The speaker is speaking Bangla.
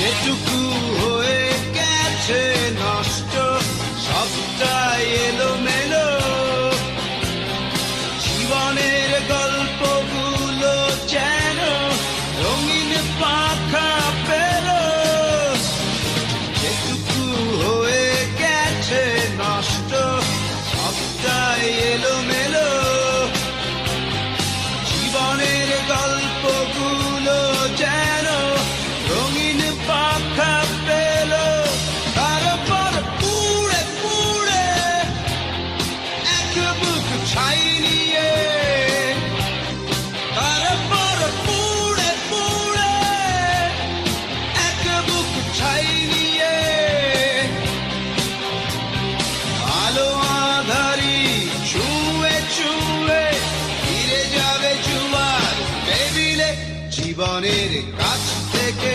যেটুকু হয়ে গেছে নষ্ট, সবটাই এলো মেলো জীবনের গল্পগুলো যেন রঙিন পাখা পেল। যেটুকু হয়ে গেছে নষ্ট, সবটাই এলো জীবনের কাছ থেকে